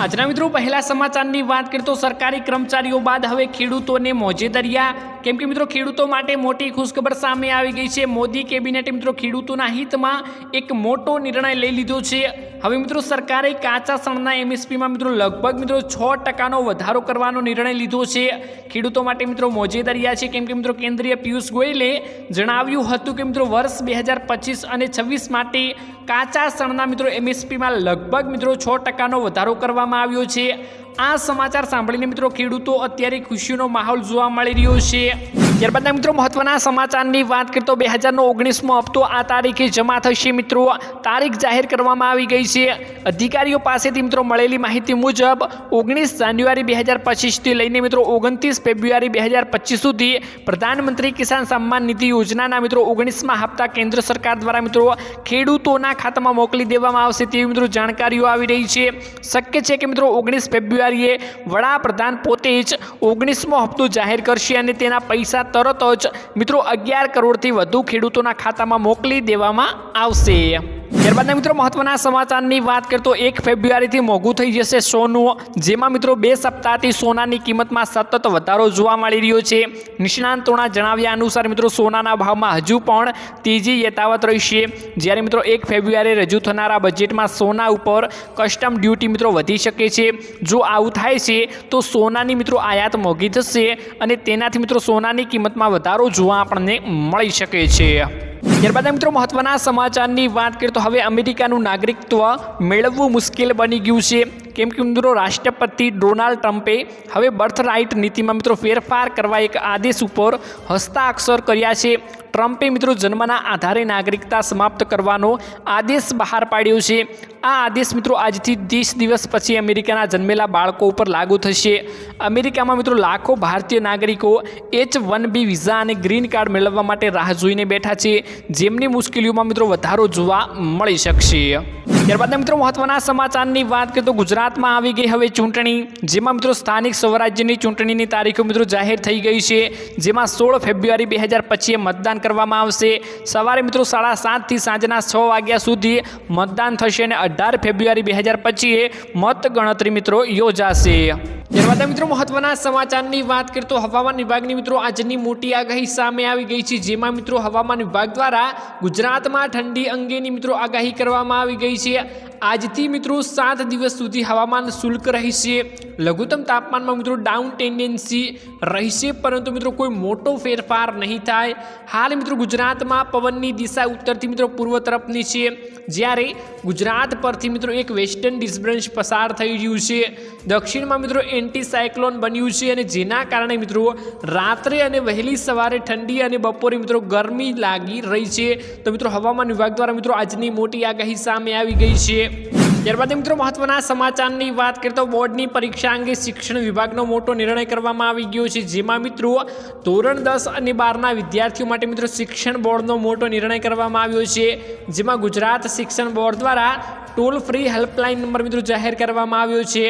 આજના મિત્રો, પહેલા સમાચારની વાત કરીએ તો સરકારી કર્મચારીઓ બાદ હવે ખેડૂતોને મોજે દરિયા. કેમ કે મિત્રો, ખેડૂતો માટે મોટી ખુશખબર સામે આવી ગઈ છે. મોદી કેબિનેટે મિત્રો ખેડૂતોના હિતમાં એક મોટો નિર્ણય લઈ લીધો છે. હવે મિત્રો, સરકારે કાચા સણના એમએસપીમાં મિત્રો લગભગ મિત્રો છ ટકાનો વધારો કરવાનો નિર્ણય લીધો છે. ખેડૂતો માટે મિત્રો મોજે દરિયા છે. કેમ કે મિત્રો, કેન્દ્રીય પિયુષ ગોયલે જણાવ્યું હતું કે મિત્રો, વર્ષ બે અને છવ્વીસ માટે કાચા સણના મિત્રો એમએસપીમાં લગભગ મિત્રો છ ટકાનો વધારો કરવામાં આવ્યો છે. આ સમાચાર સાંભળીને મિત્રો ખેડૂતો અત્યારે ખુશીનો માહોલ જોવા મળી રહ્યો છે. ત્યારબાદના મિત્રો મહત્વના સમાચારની વાત કરીએ તો બે હજારનો ઓગણીસમો હપ્તો આ તારીખે જમા થશે મિત્રો. તારીખ જાહેર કરવામાં આવી ગઈ છે. અધિકારીઓ પાસેથી મિત્રો મળેલી માહિતી મુજબ ઓગણીસ જાન્યુઆરી બે હજાર પચીસથી લઈને મિત્રો ઓગણત્રીસ ફેબ્રુઆરી બે હજાર પચીસ સુધી પ્રધાનમંત્રી કિસાન સન્માન નિધિ યોજનાના મિત્રો ઓગણીસમાં હપ્તા કેન્દ્ર સરકાર દ્વારા મિત્રો ખેડૂતોના ખાતામાં મોકલી દેવામાં આવશે તેવી મિત્રો જાણકારીઓ આવી રહી છે. શક્ય છે કે મિત્રો ઓગણીસ ફેબ્રુઆરીએ વડાપ્રધાન પોતે જ ઓગણીસમો હપ્તો જાહેર કરશે અને તેના પૈસા તરત જ મિત્રો અગિયાર કરોડથી વધુ ખેડૂતોના ખાતામાં મોકલી દેવામાં આવશે. ત્યારબાદના મિત્રો મહત્વના સમાચારની વાત કરીએ તો એક ફેબ્રુઆરીથી મોંઘું થઈ જશે સોનું. જેમાં મિત્રો બે સપ્તાહથી સોનાની કિંમતમાં સતત વધારો જોવા મળી રહ્યો છે. નિષ્ણાંતોના જણાવ્યા અનુસાર મિત્રો સોનાના ભાવમાં હજુ પણ તેજી યથાવત રહેશે. જ્યારે મિત્રો એક ફેબ્રુઆરી રજૂ થનારા બજેટમાં સોના ઉપર કસ્ટમ ડ્યુટી મિત્રો વધી શકે છે. જો આવું થાય છે, તો સોનાની મિત્રો આયાત મોંઘી થશે અને તેનાથી મિત્રો સોનાની કિંમતમાં વધારો જોવા આપણને મળી શકે છે. ત્યારબાદ મિત્રો મહત્વના સમાચારની વાત કરીએ તો હવે અમેરિકાનું નાગરિકત્વ મેળવવું મુશ્કેલ બની ગયું છે. કેમ કે મિત્રો રાષ્ટ્રપતિ ડોનાલ્ડ ટ્રમ્પે હવે બર્થ રાઇટ નીતિમાં મિત્રો ફેરફાર કરવા એક આદેશ ઉપર હસ્તાક્ષર કર્યા છે. ટ્રમ્પે મિત્રો જન્મના આધારે નાગરિકતા સમાપ્ત કરવાનો આદેશ બહાર પાડ્યો છે. આ આદેશ મિત્રો આજથી ત્રીસ દિવસ પછી અમેરિકાના જન્મેલા બાળકો ઉપર લાગુ થશે. અમેરિકામાં મિત્રો લાખો ભારતીય નાગરિકો એચ વન બી વિઝા અને ગ્રીન કાર્ડ મેળવવા માટે રાહ જોઈને બેઠા છે. જેમની મુશ્કેલીઓમાં મિત્રો વધારો જોવા મળી શકશે. ત્યારબાદ મિત્રો મહત્વના સમાચારની વાત કરીએ તો ગુજરાતમાં આવી ગઈ હવે ચૂંટણી. જેમાં મિત્રો સ્થાનિક સ્વરાજ્યની ચૂંટણીની તારીખો મિત્રો જાહેર થઈ ગઈ છે. જેમાં સોળ ફેબ્રુઆરી બે હજાર પચીએ મતદાન કરવામાં આવશે. સવારે મિત્રો સાડા સાતથી સાંજના છ વાગ્યા સુધી મતદાન થશે અને અઢાર ફેબ્રુઆરી બે હજાર પચીએ મતગણતરી મિત્રો યોજાશે. ત્યારબાદ મિત્રો, મહત્વના સમાચારની વાત કરીએ તો હવામાન વિભાગની મિત્રો, આજની મોટી આગાહી સામે આવી ગઈ છે. જેમાં મિત્રો, હવામાન વિભાગ દ્વારા ગુજરાતમાં ઠંડી અંગેની મિત્રો આગાહી કરવામાં આવી ગઈ છે. આજથી મિત્રો, સાત દિવસ સુધી હવામાન શુલ્ક રહેશે. લઘુત્તમ તાપમાનમાં મિત્રો, ડાઉન ટેન્ડન્સી રહેશે, પરંતુ મિત્રો, કોઈ મોટો ફેરફાર નહીં થાય. હાલ મિત્રો, ગુજરાતમાં પવનની દિશા ઉત્તરથી મિત્રો, પૂર્વ તરફની છે. જ્યારે ગુજરાત પરથી મિત્રો, એક વેસ્ટર્ન ડિસ્ટર્બન્સ પસાર થઈ રહ્યું છે. દક્ષિણમાં મિત્રો એન્ટી સાયક્લોન બન્યું છે અને જેના કારણે મિત્રો રાત્રે અને વહેલી સવારે ઠંડી અને બપોરે મિત્રો ગરમી લાગી રહી છે. તો મિત્રો હવામાન વિભાગ દ્વારા મિત્રો આજની મોટી આગાહી સામે આવી ગઈ છે. ત્યારબાદ મિત્રો મહત્વના સમાચારની વાત કરીએ તો બોર્ડની પરીક્ષા અંગે શિક્ષણ વિભાગનો મોટો નિર્ણય કરવામાં આવી ગયો છે, જેમાં મિત્રો ધોરણ દસ અને બારના વિદ્યાર્થીઓ માટે મિત્રો શિક્ષણ બોર્ડનો મોટો નિર્ણય કરવામાં આવ્યો છે, જેમાં ગુજરાત શિક્ષણ બોર્ડ દ્વારા ટોલ ફ્રી હેલ્પલાઇન નંબર મિત્રો જાહેર કરવામાં આવ્યો છે,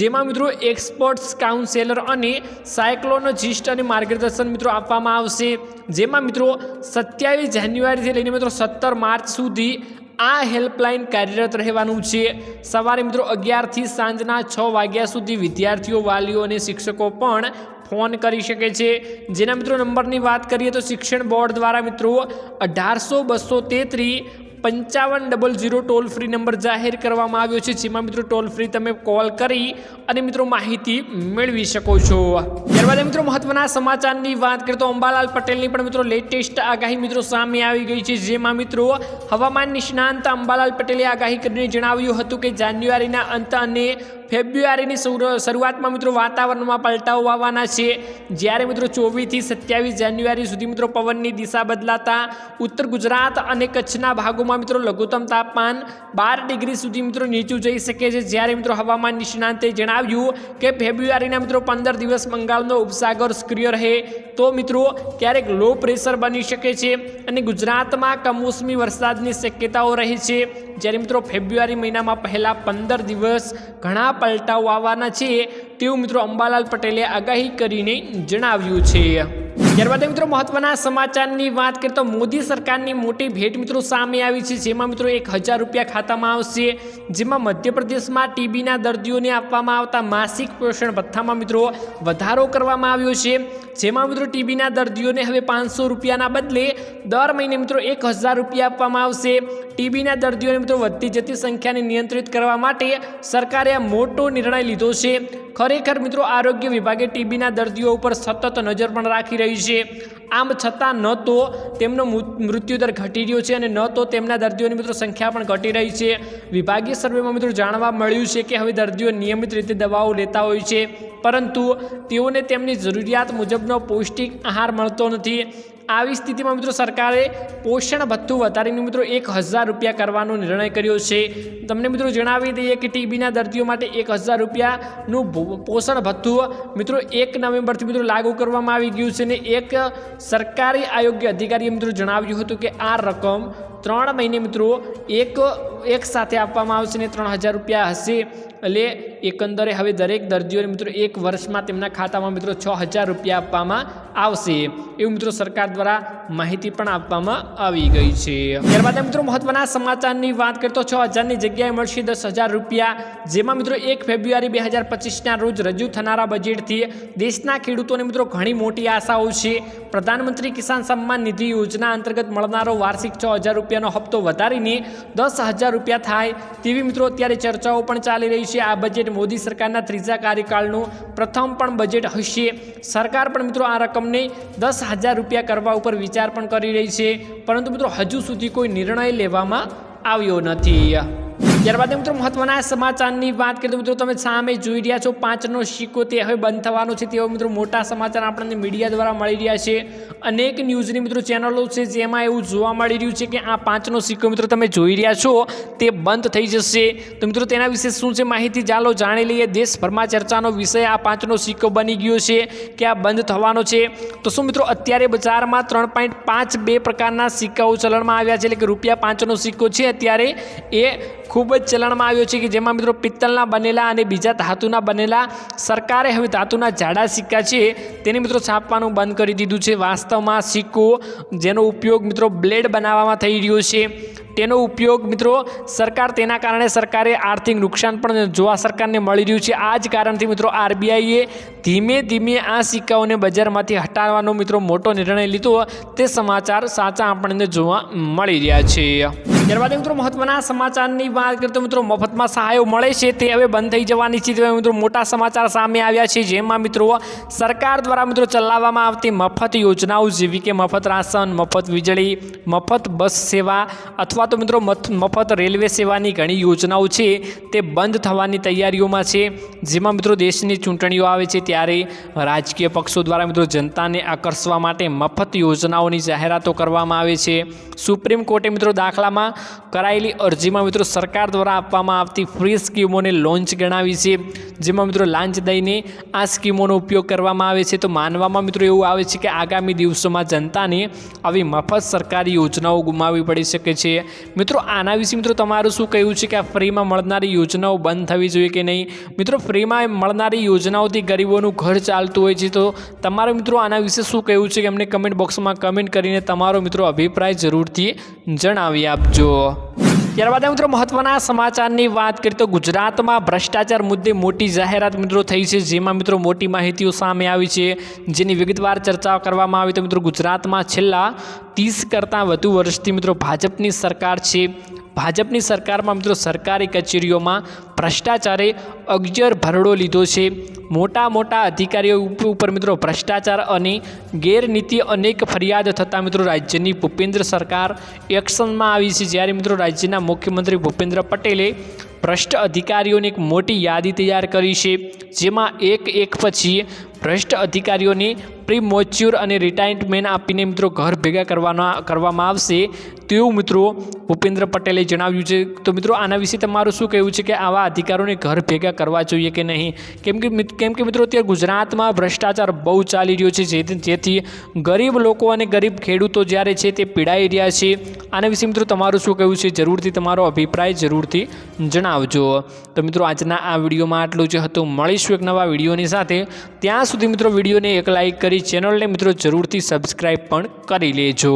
જેમાં મિત્રો એક્સપર્ટ્સ કાઉન્સેલર અને સાયક્લોનોજિસ્ટ અને માર્ગદર્શન મિત્રો આપવામાં આવશે, જેમાં મિત્રો સત્યાવીસ જાન્યુઆરીથી લઈને મિત્રો સત્તર માર્ચ સુધી આ હેલ્પલાઇન કાર્યરત રહેવાનું છે. સવારે મિત્રો અગિયારથી સાંજના છ વાગ્યા સુધી વિદ્યાર્થીઓ, વાલીઓ અને શિક્ષકો પણ ફોન કરી શકે છે. જેના મિત્રો નંબરની વાત કરીએ તો શિક્ષણ બોર્ડ દ્વારા મિત્રો અઢારસો બસો તેત્રીસ પંચાવન double zero toll free number જાહેર કરવામાં આવ્યો છે. જેમાં મિત્રો ટોલ ફ્રી તમે કોલ કરી અને મિત્રો માહિતી મેળવી શકો છો. ત્યારબાદ મિત્રો મહત્વના સમાચારની વાત કરીએ તો અંબાલાલ પટેલની પણ મિત્રો લેટેસ્ટ આગાહી મિત્રો સામે આવી ગઈ છે. જેમાં મિત્રો હવામાન નિષ્ણાંત અંબાલાલ પટેલે આગાહી કરીને જણાવ્યું હતું કે જાન્યુઆરીના અંત અને ફેબ્રુઆરીની શરૂ- શરૂઆતમાં મિત્રો વાતાવરણમાં પલટાઓ આવવાના છે. જ્યારે મિત્રો ચોવીસથી સત્યાવીસ જાન્યુઆરી સુધી મિત્રો પવનની દિશા બદલાતા ઉત્તર ગુજરાત અને કચ્છના ભાગોમાં મિત્રો લઘુત્તમ તાપમાન બાર ડિગ્રી સુધી મિત્રો નીચું જઈ શકે છે. જ્યારે મિત્રો હવામાન નિષ્ણાંતે જણાવ્યું કે ફેબ્રુઆરીના મિત્રો પંદર દિવસ બંગાળનો ઉપસાગર સક્રિય રહે તો મિત્રો, ક્યારેક લો પ્રેશર બની શકે છે અને ગુજરાતમાં કમોસમી વરસાદની શક્યતાઓ રહી છે. જ્યારે મિત્રો ફેબ્રુઆરી મહિનામાં પહેલાં પંદર દિવસ ઘણા પલટાઓ આવવાના છે, તેવું મિત્રો અંબાલાલ પટેલે આગાહી કરીને જણાવ્યું છે. ત્યારબાદ મિત્રો મહત્વના સમાચારની વાત કરીએ તો મોદી સરકારની મોટી ભેટ મિત્રો સામે આવી છે, જેમાં મિત્રો એક હજાર રૂપિયા ખાતામાં આવશે, જેમાં મધ્યપ્રદેશમાં ટીબીના દર્દીઓને આપવામાં આવતા માસિક પોષણ ભથ્થામાં મિત્રો વધારો કરવામાં આવ્યો છે, જેમાં મિત્રો ટીબીના દર્દીઓને હવે પાંચસો રૂપિયાના બદલે દર મહિને મિત્રો એક હજાર રૂપિયા આપવામાં આવશે. ટીબીના દર્દીઓને મિત્રો વધતી જતી સંખ્યાને નિયંત્રિત કરવા માટે સરકારે આ મોટો નિર્ણય લીધો છે. ખરેખર મિત્રો આરોગ્ય વિભાગે ટીબીના દર્દીઓ ઉપર સતત નજર પણ રાખી રહી છે આમ છતાં ન તો તેમનો મૃત્યુદર ઘટી રહ્યો છે અને ન તો તેમના દર્દીઓની મિત્રો સંખ્યા પણ ઘટી રહી છે. વિભાગીય સર્વેમાં મિત્રો જાણવા મળ્યું છે કે હવે દર્દીઓ નિયમિત રીતે દવાઓ લેતા હોય છે. પરંતુ તેઓને તેમની જરૂરિયાત મુજબનો પૌષ્ટિક આહાર મળતો નથી. આવી સ્થિતિમાં મિત્રો સરકારે પોષણ ભથ્થું વધારીને મિત્રો એક હજાર રૂપિયા કરવાનો નિર્ણય કર્યો છે. તમને મિત્રો જણાવી દઈએ કે ટીબીના દર્દીઓ માટે એક હજાર રૂપિયાનું પોષણ ભથ્થું મિત્રો એક નવેમ્બરથી મિત્રો લાગુ કરવામાં આવી ગયું છે ને એક સરકારી આયોગ્ય અધિકારીએ મિત્રો જણાવ્યું હતું કે આ રકમ ત્રણ મહિને મિત્રો એક એક સાથે આપવામાં આવશે ને ત્રણ હજાર રૂપિયા હશે. એટલે એકંદરે હવે દરેક દર્દીઓને મિત્રો એક વર્ષમાં તેમના ખાતામાં મિત્રો છ હજાર રૂપિયા આપવામાં આવશે એવું મિત્રો સરકાર દ્વારા માહિતી પણ આપવામાં આવી ગઈ છે. ત્યારબાદ મિત્રો મહત્વના સમાચારની વાત કરીએ તો છ હજારની જગ્યાએ મળશે દસ હજાર રૂપિયા, જેમાં મિત્રો એક ફેબ્રુઆરી બે હજાર પચીસના રોજ રજૂ થનારા બજેટથી દેશના ખેડૂતોને મિત્રો ઘણી મોટી આશાઓ છે. પ્રધાનમંત્રી કિસાન સન્માન નિધિ યોજના અંતર્ગત મળનારો વાર્ષિક છ હજાર રૂપિયાનો હપ્તો વધારીને દસ હજાર રૂપિયા થાય તેવી મિત્રો અત્યારે ચર્ચાઓ પણ ચાલી રહી છે. આ બજેટ મોદી સરકારના ત્રીજા કાર્યકાળનું પ્રથમ પણ બજેટ હશે. સરકાર પણ મિત્રો આ રકમને દસ હજાર રૂપિયા કરવા ઉપર વિચાર પણ કરી રહી છે. પરંતુ મિત્રો, હજુ સુધી કોઈ નિર્ણય લેવામાં આવ્યો નથી. ત્યારબાદ મિત્રો મહત્વના સમાચારની વાત કરીએ તો મિત્રો તમે સામે જોઈ રહ્યા છો, પાંચનો સિક્કો તે હવે બંધ થવાનો છે. તેવા મિત્રો મોટા સમાચાર આપણને મીડિયા દ્વારા મળી રહ્યા છે. અનેક ન્યૂઝની મિત્રો ચેનલો છે જેમાં એવું જોવા મળી રહ્યું છે કે આ પાંચનો સિક્કો મિત્રો તમે જોઈ રહ્યા છો, તે બંધ થઈ જશે. તો મિત્રો તેના વિશે શું છે માહિતી ચાલો જાણી લઈએ. દેશભરમાં ચર્ચાનો વિષય આ પાંચનો સિક્કો બની ગયો છે કે આ બંધ થવાનો છે. તો શું મિત્રો અત્યારે બજારમાં ત્રણ પોઈન્ટ પાંચ બે પ્રકારના સિક્કાઓ ચલણમાં આવ્યા છે. એટલે કે રૂપિયા પાંચનો સિક્કો છે અત્યારે એ ખૂબ જ ચલણમાં આવ્યો છે કે જેમાં મિત્રો પિત્તળના બનેલા અને બીજા ધાતુના બનેલા સરકારે હવે ધાતુના જાડા સિક્કા છે તેને મિત્રો છાપવાનું બંધ કરી દીધું છે. વાસ્તવમાં સિક્કો જેનો ઉપયોગ મિત્રો બ્લેડ બનાવવામાં થઈ રહ્યો છે. તેનો ઉપયોગ મિત્રો સરકાર તેના કારણે સરકારે આર્થિક નુકસાન પણ જોવા સરકારને મળી રહ્યું છે. આ જ કારણથી મિત્રો આરબીઆઈએ ધીમે ધીમે આ સિક્કાઓને બજારમાંથી હટાવવાનો મિત્રો મોટો નિર્ણય લીધો. તે સમાચાર સાચા આપણને જોવા મળી રહ્યા છે. ત્યારબાદ મિત્રો મહત્વના સમાચારની વાત કરીએ તો મિત્રો મફતમાં સહાયો મળે છે, તે હવે બંધ થઈ જવાની છે. તેવા મિત્રો મોટા સમાચાર સામે આવ્યા છે, જેમાં મિત્રો સરકાર દ્વારા મિત્રો ચલાવવામાં આવતી મફત યોજનાઓ જેવી કે મફત રાશન, મફત વીજળી, મફત બસ સેવા અથવા તો મિત્રો મત- મફત રેલવે સેવાની ઘણી યોજનાઓ છે, તે બંધ થવાની તૈયારીઓમાં છે. જેમાં મિત્રો દેશની ચૂંટણીઓ આવે છે, ત્યારે રાજકીય પક્ષો દ્વારા મિત્રો જનતાને આકર્ષવા માટે મફત યોજનાઓની જાહેરાતો કરવામાં આવે છે. સુપ્રીમ કોર્ટે મિત્રો દાખલામાં કરાયેલી અરજીમાં મિત્રો સરકાર દ્વારા આપવામાં આવતી ફ્રી સ્કીમોને લોન્ચ ગણાવી છે. જેમાં મિત્રો લાંચ દઈને આ સ્કીમોનો ઉપયોગ કરવામાં આવે છે. તો માનવામાં મિત્રો એવું આવે છે કે આગામી દિવસોમાં જનતાને આવી મફત સરકારી યોજનાઓ ગુમાવવી પડી શકે છે. મિત્રો આના વિશે મિત્રો તમારું શું કહેવું છે કે આ ફ્રીમાં મળનારી યોજનાઓ બંધ થવી જોઈએ કે નહીં? મિત્રો ફ્રીમાં મળનારી યોજનાઓથી ગરીબોનું ઘર ચાલતું હોય છે. તો તમારો મિત્રો આના વિશે શું કહેવું છે કે અમને કમેન્ટ બોક્સમાં કમેન્ટ કરીને તમારો મિત્રો અભિપ્રાય જરૂરથી જણાવી આપજો. ત્યારબાદ મિત્રો મહત્વના સમાચારની વાત કરીએ તો ગુજરાતમાં ભ્રષ્ટાચાર મુદ્દે મોટી જાહેરાત મિત્રો થઈ છે, જેમાં મિત્રો મોટી માહિતીઓ સામે આવી છે. જેની વિગતવાર ચર્ચા કરવામાં આવી. તો મિત્રો ગુજરાતમાં છેલ્લા ત્રીસ કરતાં વધુ વર્ષથી મિત્રો ભાજપની સરકાર છે. ભાજપની સરકારમાં મિત્રો સરકારી કચેરીઓમાં ભ્રષ્ટાચારે અગજર ભરડો લીધો છે. મોટા મોટા અધિકારીઓ ઉપર મિત્રો ભ્રષ્ટાચાર અને ગેરનીતિ અનેક ફરિયાદ થતાં મિત્રો રાજ્યની ભૂપેન્દ્ર સરકાર એક્શનમાં આવી છે. જ્યારે મિત્રો રાજ્યના મુખ્યમંત્રી ભૂપેન્દ્ર પટેલે ભ્રષ્ટ અધિકારીઓની એક મોટી યાદી તૈયાર કરી છે. જેમાં એક એક પછી ભ્રષ્ટ અધિકારીઓને પ્રી મોચ્યુર અને રિટાયરમેન્ટ આપીને મિત્રો ઘર ભેગા કરવાના, કરવામાં આવશે. તેવું મિત્રો ભૂપેન્દ્ર પટેલે જણાવ્યું છે. તો મિત્રો આના વિશે તમારું શું કહેવું છે કે આવા અધિકારોને ઘર ભેગા કરવા જોઈએ કે નહીં? કેમ કે કેમ કે મિત્રો અત્યારે ગુજરાતમાં ભ્રષ્ટાચાર બહુ ચાલી રહ્યો છે જેથી ગરીબ લોકો અને ગરીબ ખેડૂતો જ્યારે છે તે પીડાઈ રહ્યા છે. આના વિશે મિત્રો તમારું શું કહેવું છે? જરૂરથી તમારો અભિપ્રાય જરૂરથી જણાવજો. તો મિત્રો આજના આ વિડીયોમાં આટલું જ હતું. મળીશું એક નવા વિડીયોની સાથે. ત્યાં સુધી મિત્રો વિડીયોને એક લાઇક કરી ચેનલને મિત્રો જરૂરથી સબસ્ક્રાઈબ પણ કરી લેજો.